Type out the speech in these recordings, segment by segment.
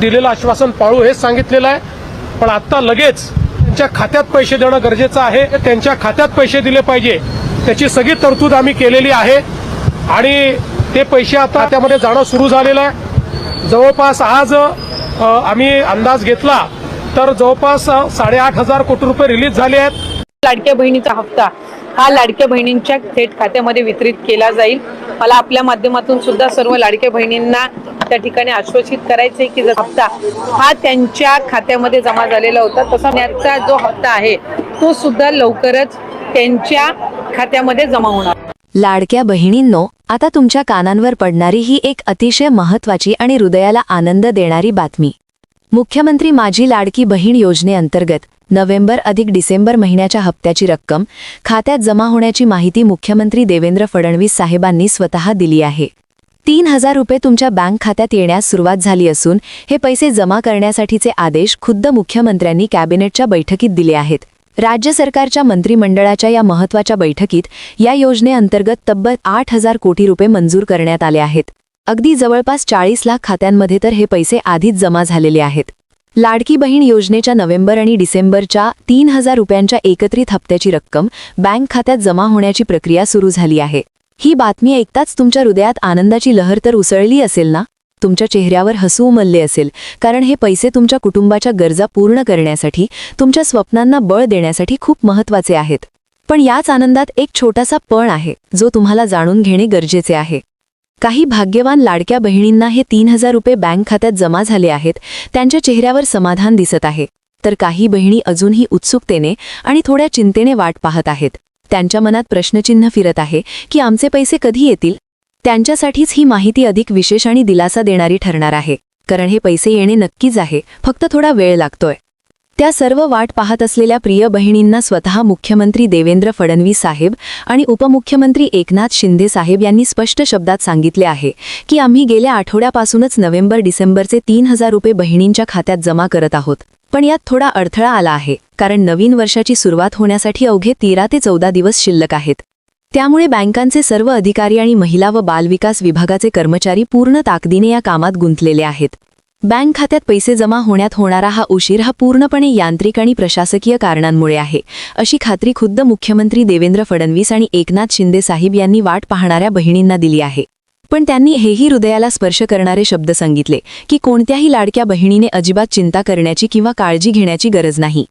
दिलेलं आश्वासन पाळू हेच सांगितलेलं आहे. पण आता लगेच त्यांच्या खात्यात पैसे देणं गरजेचं आहे. त्यांच्या खात्यात पैसे दिले पाहिजे. त्याची सगळी तरतूद आम्ही केलेली आहे. आणि ते पैसे आता त्यामध्ये जाणं सुरू झालेलं आहे. जवळपास आज आम्ही अंदाज घेतला तर जवळपास साडेआठ हजार कोटी रुपये रिलीज झाले आहेत. लाडक्या बहिणीचा हप्ता. हा लाडक्या बहिणींच्या थेट खात्यामध्ये वितरित केला जाईल. मला आपल्या माध्यमातून सुद्धा सर्व लाडक्या बहिणींना त्या ठिकाणी आश्वासित करायचंय की जर हप्ता हा त्यांच्या खात्यामध्ये जमा झालेला होता तसा त्याचा जो हप्ता आहे तो सुद्धा लवकरच त्यांच्या खात्यामध्ये जमा होणार. लाडक्या बहिणींनो आता तुमच्या कानांवर पडणारी ही एक अतिशय महत्वाची आणि हृदयाला आनंद देणारी बातमी. मुख्यमंत्री माझी लाडकी बहीण योजनेअंतर्गत नोव्हेंबर अधिक डिसेंबर महिन्याच्या हप्त्याची रक्कम खात्यात जमा होण्याची माहिती मुख्यमंत्री देवेंद्र फडणवीस साहेबांनी स्वतः दिली आहे. तीन हजार रुपये तुमच्या बँक खात्यात येण्यास सुरुवात झाली असून हे पैसे जमा करण्यासाठीचे आदेश खुद्द मुख्यमंत्र्यांनी कॅबिनेटच्या बैठकीत दिले आहेत. राज्य सरकारच्या मंत्रिमंडळाच्या या महत्त्वाच्या बैठकीत या योजनेअंतर्गत तब्बल आठ हजार कोटी रुपये मंजूर करण्यात आले आहेत. अगदी जवळपास चाळीस लाख खात्यांमध्ये तर हे पैसे आधीच जमा झालेले आहेत. लाडकी बहीण योजनेच्या नोव्हेंबर आणि डिसेंबरच्या तीन हजार रुपयांच्या एकत्रित हप्त्याची रक्कम बँक खात्यात जमा होण्याची प्रक्रिया सुरू झाली आहे. ही बातमी ऐकताच तुमच्या हृदयात आनंदाची लहर तर उसळली असेल ना? तुमच्या चेहऱ्यावर हसू उमलले असेल. कारण हे पैसे तुमच्या कुटुंबाच्या गरजा पूर्ण करण्यासाठी तुमच्या स्वप्नांना बळ देण्यासाठी खूप महत्त्वाचे आहेत. पण याच आनंदात एक छोटासा पण आहे जो तुम्हाला जाणून घेणे गरजेचे आहे. काही भाग्यवान लाडक्या बहिणींना हे तीन हजार रुपये बँक खात्यात जमा झाले आहेत त्यांच्या चेहऱ्यावर समाधान दिसत आहे. तर काही बहिणी अजूनही उत्सुकतेने आणि थोड्या चिंतेने वाट पाहत आहेत. त्यांच्या मनात प्रश्नचिन्ह फिरत आहे की आमचे पैसे कधी येतील? त्यांच्यासाठीच ही माहिती अधिक विशेष आणि दिलासा देणारी ठरणार आहे. कारण हे पैसे येणे नक्कीच आहे फक्त थोडा वेळ लागतोय. त्या सर्व वाट पाहत असलेल्या प्रिय बहिणींना स्वतः मुख्यमंत्री देवेंद्र फडणवीस साहेब आणि उपमुख्यमंत्री एकनाथ शिंदे साहेब यांनी स्पष्ट शब्दात सांगितले आहे की आम्ही गेल्या आठवड्यापासूनच नोव्हेंबर डिसेंबरचे तीन हजार रुपये बहिणींच्या खात्यात जमा करत आहोत. पण यात थोडा अडथळा आला आहे कारण नवीन वर्षाची सुरुवात होण्यासाठी अवघे तेरा ते चौदा दिवस शिल्लक आहेत. त्यामुळे बँकांचे सर्व अधिकारी आणि महिला व बालविकास विभागाचे कर्मचारी पूर्ण ताकदीने या कामात गुंतलेले आहेत. बँक खात्यात पैसे जमा होण्यात होणारा हा उशीर हा पूर्णपणे यांत्रिक आणि प्रशासकीय कारणांमुळे आहे. अशी खात्री खुद्द मुख्यमंत्री देवेंद्र फडणवीस आणि एकनाथ शिंदे साहेब यांनी वाट पाहणाऱ्या बहिणींना दिली आहे. पण त्यांनी हेही हृदयाला स्पर्श करणारे शब्द सांगितले की कोणत्याही लाडक्या बहिणीने अजिबात चिंता करण्याची किंवा काळजी घेण्याची गरज नाही.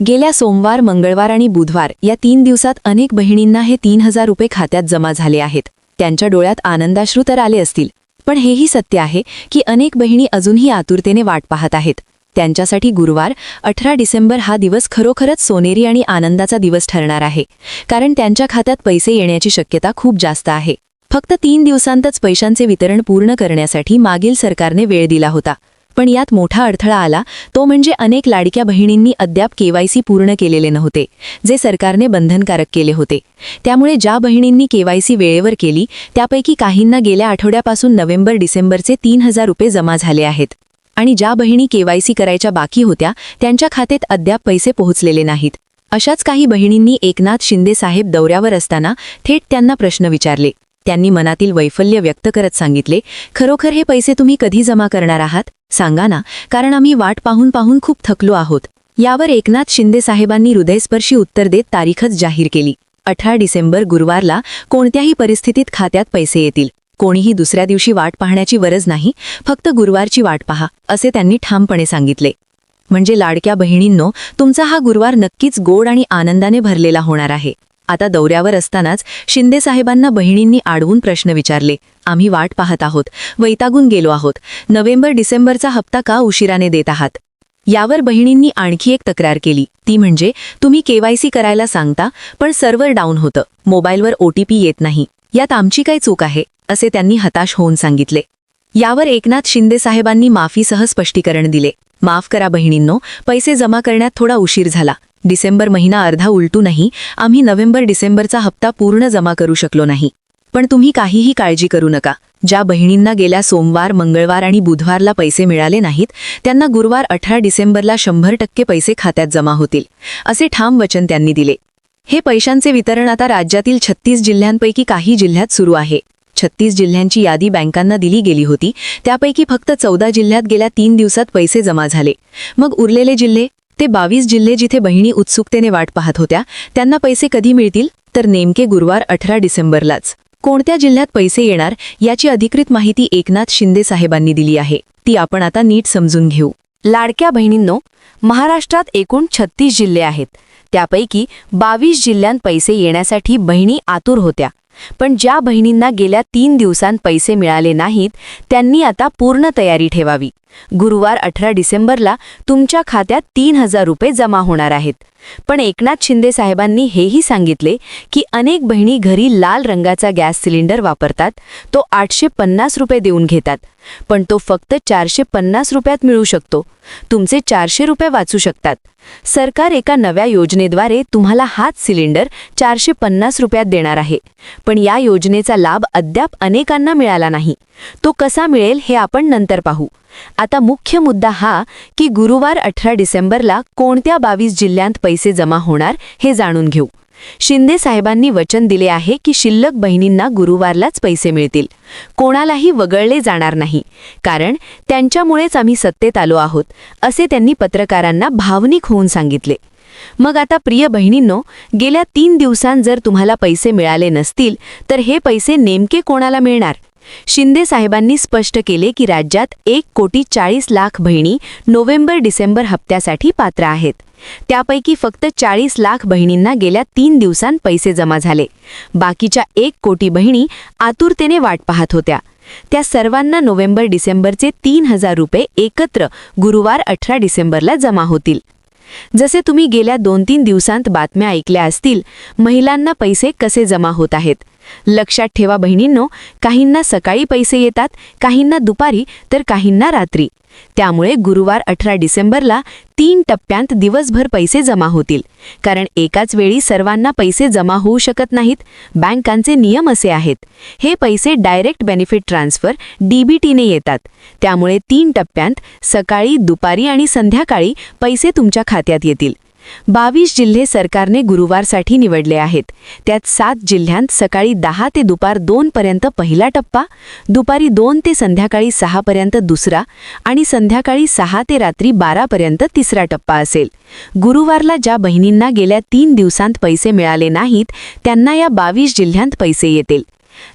गेल्या सोमवार मंगळवार आणि बुधवार या तीन दिवसात अनेक बहिणींना हे तीन हजार रुपये खात्यात जमा झाले आहेत. त्यांच्या डोळ्यात आनंदाश्रू तर आले असतील पण हेही सत्य आहे की अनेक बहिणी अजूनही आतुरतेने वाट पाहत आहेत. त्यांच्यासाठी गुरुवार अठरा डिसेंबर हा दिवस खरोखरच सोनेरी आणि आनंदाचा दिवस ठरणार आहे. कारण त्यांच्या खात्यात पैसे येण्याची शक्यता खूप जास्त आहे. फक्त तीन दिवसांतच पैशांचे वितरण पूर्ण करण्यासाठी मागील सरकारने वेळ दिला होता. पण यात मोठा अडथळा आला तो म्हणजे अनेक लाडक्या बहिणींनी अद्याप केवायसी पूर्ण केलेले नव्हते जे सरकारने बंधनकारक केले होते. त्यामुळे ज्या बहिणींनी केवायसी वेळेवर केली त्यापैकी काहींना गेल्या आठवड्यापासून नोव्हेंबर डिसेंबरचे तीन हजार रुपये जमा झाले आहेत. आणि ज्या बहिणी केवायसी करायच्या बाकी होत्या त्यांच्या खात्यात अद्याप पैसे पोहोचलेले नाहीत. अशाच काही बहिणींनी एकनाथ शिंदे साहेब दौऱ्यावर असताना थेट त्यांना प्रश्न विचारले. त्यांनी मनातील वैफल्य व्यक्त करत सांगितले खरोखर हे पैसे तुम्ही कधी जमा करणार आहात? सांगा ना कारण आम्ही वाट पाहून पाहून खूप थकलो आहोत. यावर एकनाथ शिंदे साहेबांनी हृदयस्पर्शी उत्तर देत तारीखच जाहीर केली. अठरा डिसेंबर गुरुवारला कोणत्याही परिस्थितीत खात्यात पैसे येतील. कोणीही दुसऱ्या दिवशी वाट पाहण्याची गरज नाही फक्त गुरुवारची वाट पहा असे त्यांनी ठामपणे सांगितले. म्हणजे लाडक्या बहिणींनो तुमचा हा गुरुवार नक्कीच गोड आणि आनंदाने भरलेला होणार आहे. आता दौऱ्यावर असतानाच शिंदे साहेबांना बहिणींनी आडवून प्रश्न विचारले. आम्ही वाट पाहत आहोत. वैतागून गेलो आहोत. नोव्हेंबर डिसेंबरचा हप्ता का उशिराने देत आहात यावर बहिणींनी आणखी एक तक्रार केली. ती म्हणजे तुम्ही केवायसी करायला सांगता पण सर्व्हर डाऊन होतं. मोबाईलवर ओटीपी येत नाही. यात आमची काय चूक आहे असे त्यांनी हताश होऊन सांगितले. यावर एकनाथ शिंदे साहेबांनी माफीसह स्पष्टीकरण दिले. माफ करा बहिणींनो. पैसे जमा करण्यात थोडा उशीर झाला. डिसेंबर महिना अर्धा उलटूनही आम्ही नोव्हेंबर डिसेंबरचा हप्ता पूर्ण जमा करू शकलो नाही. पण तुम्ही काहीही काळजी करू नका. ज्या बहिणींना गेल्या सोमवार मंगळवार आणि बुधवारला पैसे मिळाले नाहीत त्यांना गुरुवार अठरा डिसेंबरला शंभर टक्के पैसे खात्यात जमा होतील असे ठाम वचन त्यांनी दिले. हे पैशांचे वितरण आता राज्यातील छत्तीस जिल्ह्यांपैकी काही जिल्ह्यात सुरू आहे. छत्तीस जिल्ह्यांची यादी बँकांना दिली गेली होती त्यापैकी फक्त चौदा जिल्ह्यात गेल्या तीन दिवसात पैसे जमा झाले. मग उरलेले जिल्हे? ते बावीस जिल्हे जिथे बहिणी उत्सुकतेने वाट पाहत होत्या त्यांना पैसे कधी मिळतील? तर नेमके गुरुवार अठरा डिसेंबरलाच. कोणत्या जिल्ह्यात पैसे येणार? याची अधिकृत माहिती एकनाथ शिंदे साहेबांनी दिली आहे. ती आपण आता नीट समजून घेऊ. लाडक्या बहिणींनो महाराष्ट्रात एकूण छत्तीस जिल्हे आहेत. त्यापैकी बावीस जिल्ह्यांत पैसे येण्यासाठी बहिणी आतुर होत्या. पण ज्या बहिणींना गेल्या तीन दिवसांत पैसे मिळाले नाहीत त्यांनी आता पूर्ण तयारी ठेवावी. गुरुवार अठरा डिसेंबरला तुमच्या खात्यात तीन हजार रुपये जमा होणार आहेत. पण एकनाथ शिंदे साहेबांनी हेही सांगितले की अनेक बहिणी घरी लाल रंगाचा गॅस सिलेंडर वापरतात तो आठशे पन्नास रुपये देऊन घेतात पण तो फक्त चारशे पन्नास रुपयात मिळू शकतो. तुमचे चारशे रुपये वाचू शकतात. सरकार एका नव्या योजनेद्वारे तुम्हाला हाच सिलेंडर चारशे पन्नास रुपयात देणार आहे. पण या योजनेचा लाभ अद्याप अनेकांना मिळाला नाही. तो कसा मिळेल हे आपण नंतर पाहू. आता मुख्य मुद्दा हा की गुरुवार अठरा डिसेंबरला कोणत्या बावीस जिल्ह्यांत पैसे जमा होणार हे जाणून घेऊ. शिंदे साहेबांनी वचन दिले आहे की शिल्लक बहिणींना गुरुवारलाच पैसे मिळतील. कोणालाही वगळले जाणार नाही. कारण त्यांच्यामुळेच आम्ही सत्तेत आलो आहोत असे त्यांनी पत्रकारांना भावनिक होऊन सांगितले. मग आता प्रिय बहिणींनो गेल्या तीन दिवसांत जर तुम्हाला पैसे मिळाले नसतील तर हे पैसे नेमके कोणाला मिळणार? शिंदे साहेबांनी स्पष्ट केले की राज्यात एक कोटी चाळीस लाख बहिणी नोव्हेंबर डिसेंबर हप्त्यासाठी पात्र आहेत. त्यापैकी फक्त चाळीस लाख बहिणींना गेल्या तीन दिवसांत पैसे जमा झाले. बाकीच्या एक कोटी बहिणी आतुरतेने वाट पाहत होत्या. त्या सर्वांना नोव्हेंबर डिसेंबरचे तीन हजार रुपये एकत्र गुरुवार अठरा डिसेंबरला जमा होतील. जसे तुम्ही गेल्या दोन तीन दिवसांत बातम्या ऐकल्या असतील महिलांना पैसे कसे जमा होत आहेत? लक्षात ठेवा बहिणींनो काहींना सकाळी पैसे येतात काहींना दुपारी तर काहींना रात्री. त्यामुळे गुरुवार अठरा डिसेंबरला तीन टप्प्यांत दिवसभर पैसे जमा होतील. कारण एकाच वेळी सर्वांना पैसे जमा होऊ शकत नाहीत. बँकांचे नियम असे आहेत. हे पैसे डायरेक्ट बेनिफिट ट्रान्सफर डीबीटीने येतात. त्यामुळे तीन टप्प्यांत सकाळी दुपारी आणि संध्याकाळी पैसे तुमच्या खात्यात येतील. बावीस जिल्हे सरकारने गुरुवारसाठी निवडले आहेत. त्यात सात जिल्ह्यांत सकाळी दहा ते दुपार दोनपर्यंत पहिला टप्पा दुपारी दोन ते संध्याकाळी सहापर्यंत दुसरा आणि संध्याकाळी सहा ते रात्री बारापर्यंत तिसरा टप्पा असेल. गुरुवारला ज्या बहिणींना गेल्या तीन दिवसांत पैसे मिळाले नाहीत त्यांना या बावीस जिल्ह्यांत पैसे येतील.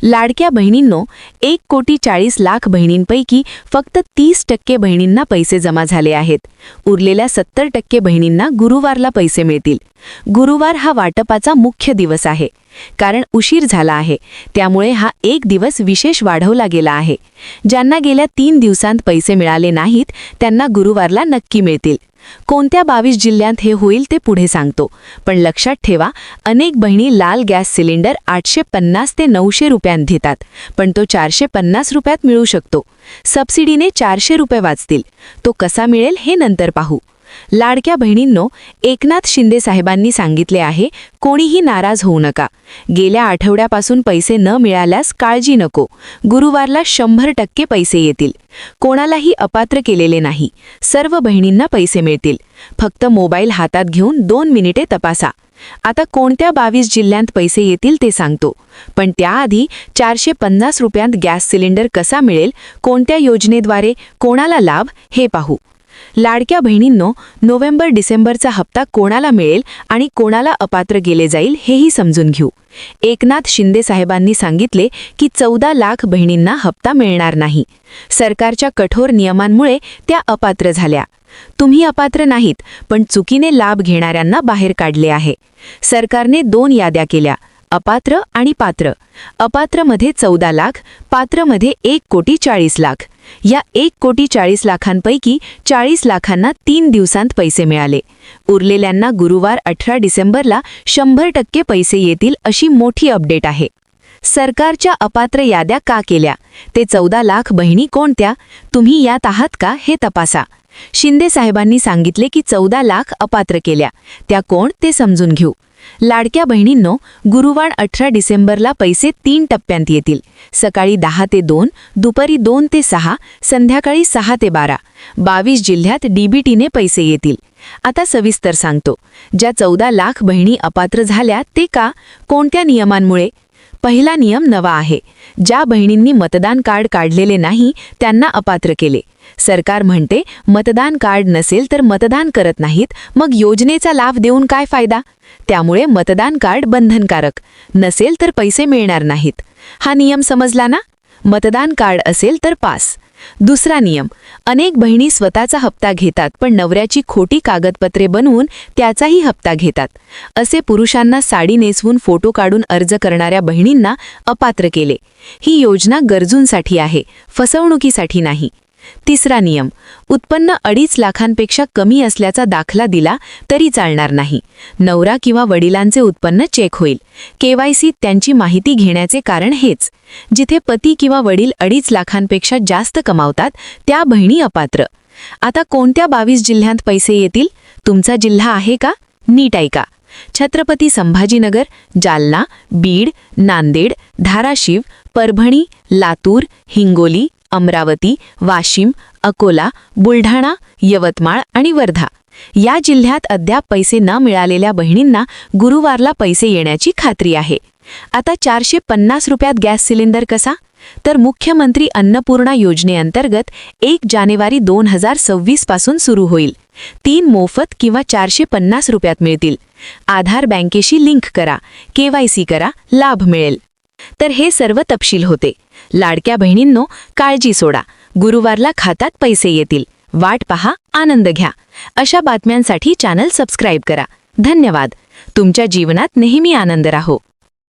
लाडक्या बहिणींनो एक कोटी चाळीस लाख बहिणींपैकी फक्त तीस टक्के बहिणींना पैसे जमा झाले आहेत. उरलेल्या सत्तर टक्के बहिणींना गुरुवारला पैसे मिळतील. गुरुवार हा वाटपाचा मुख्य दिवस आहे. कारण उशीर झाला आहे. त्यामुळे हा एक दिवस विशेष वाढवला गेला आहे. ज्यांना गेल्या तीन दिवसांत पैसे मिळाले नाहीत त्यांना गुरुवारला नक्की मिळतील. कोणत्या बावीस जिल्ह्यांत हे होईल ते पुढे सांगतो. पण लक्षात ठेवा अनेक बहिणी लाल गॅस सिलेंडर आठशे पन्नास ते नऊशे रुपयांत घेतात. पण तो चारशे पन्नास रुपयात मिळू शकतो. सबसिडीने चारशे रुपये वाचतील. तो कसा मिळेल हे नंतर पाहू. लाडक्या बहिणींनो एकनाथ शिंदे साहेबांनी सांगितले आहे कोणीही नाराज होऊ नका. गेल्या आठवड्यापासून पैसे न मिळाल्यास काळजी नको. गुरुवारला शंभर टक्के पैसे येतील. कोणालाही अपात्र केलेले नाही. सर्व बहिणींना पैसे मिळतील. फक्त मोबाईल हातात घेऊन दोन मिनिटे तपासा. आता कोणत्या बावीस जिल्ह्यांत पैसे येतील ते सांगतो. पण त्याआधी चारशे पन्नास रुपयांत गॅस सिलेंडर कसा मिळेल कोणत्या योजनेद्वारे कोणाला लाभ हे पाहू. लाडक्या बहिणींनो नोव्हेंबर डिसेंबरचा हप्ता कोणाला मिळेल आणि कोणाला अपात्र गेले जाईल हेही समजून घेऊ. एकनाथ शिंदे साहेबांनी सांगितले की चौदा लाख बहिणींना हप्ता मिळणार नाही. सरकारच्या कठोर नियमांमुळे त्या अपात्र झाल्या. तुम्ही अपात्र नाहीत पण चुकीने लाभ घेणाऱ्यांना बाहेर काढले आहे. सरकारने दोन याद्या केल्या अपात्र आणि पात्र. अपात्रमध्ये चौदा लाख पात्रमध्ये एक कोटी चाळीस लाख. या एक कोटी चाळीस लाखांपैकी चाळीस लाखांना तीन दिवसांत पैसे मिळाले. उरलेल्यांना गुरुवार अठरा डिसेंबरला शंभर टक्के पैसे येतील अशी मोठी अपडेट आहे. सरकारच्या अपात्र याद्या का केल्या? ते चौदा लाख बहिणी कोणत्या? तुम्ही यात आहात का? हे तपासा. शिंदे साहेबांनी सांगितले की चौदा लाख अपात्र केल्या. त्या कोण ते समजून घेऊ. लाडक्या बहिणींनो गुरुवार अठरा डिसेंबरला पैसे तीन टप्प्यांत येतील. सकाळी दहा ते दोन दुपारी दोन ते सहा संध्याकाळी सहा ते बारा. बावीस जिल्ह्यात डीबीटीने पैसे येतील. आता सविस्तर सांगतो. ज्या चौदा लाख बहिणी अपात्र झाल्या ते का? कोणत्या नियमांमुळे? पहिला नियम नवा आहे. ज्या बहिणींनी मतदान कार्ड काढलेले नाही त्यांना अपात्र केले. सरकार म्हणते मतदान कार्ड नसेल तर मतदान करत नाहीत मग योजनेचा लाभ देऊन काय फायदा? त्यामुळे मतदान कार्ड बंधनकारक. नसेल तर पैसे मिळणार नाहीत. हा नियम समजला ना? मतदान कार्ड असेल तर पास. दुसरा नियम अनेक बहिणी स्वतःचा हप्ता घेतात पण नवऱ्याची खोटी कागदपत्रे बनवून त्याचाही हप्ता घेतात. असे पुरुषांना साडी नेसवून फोटो काढून अर्ज करणाऱ्या बहिणींना अपात्र केले. ही योजना गरजूंसाठी आहे फसवणुकीसाठी नाही. तिसरा नियम उत्पन्न अडीच लाखांपेक्षा कमी असल्याचा दाखला दिला तरी चालणार नाही. नवरा किंवा वडिलांचे उत्पन्न चेक होईल. केवायसीत त्यांची माहिती घेण्याचे कारण हेच. जिथे पती किंवा वडील अडीच लाखांपेक्षा जास्त कमावतात त्या बहिणी अपात्र. आता कोणत्या बावीस जिल्ह्यांत पैसे येतील? तुमचा जिल्हा आहे का? नीट ऐका. छत्रपती संभाजीनगर जालना बीड नांदेड धाराशिव परभणी लातूर हिंगोली अमरावती वाशिम अकोला बुलढाणा यवतमाळ आणि वर्धा. या जिल्ह्यात अद्याप पैसे न मिळालेल्या बहिणींना गुरुवारला पैसे येण्याची खात्री आहे. आता चारशे पन्नास रुपयात गॅस सिलेंडर कसा? तर मुख्यमंत्री अन्नपूर्णा योजनेअंतर्गत एक जानेवारी दोन हजार सव्वीसपासून सुरू होईल. तीन मोफत किंवा चारशे पन्नास रुपयात मिळतील. आधार बँकेशी लिंक करा. केवायसी करा. लाभ मिळेल. तर हे सर्व तपशील होते. लाडक्या बहिणींनो काळजी सोडा. गुरुवारला खात्यात पैसे येतील. वाट पहा आनंद घ्या. अशा बातम्यांसाठी चॅनल सबस्क्राईब करा. धन्यवाद. तुमच्या जीवनात नेहमी आनंद राहो.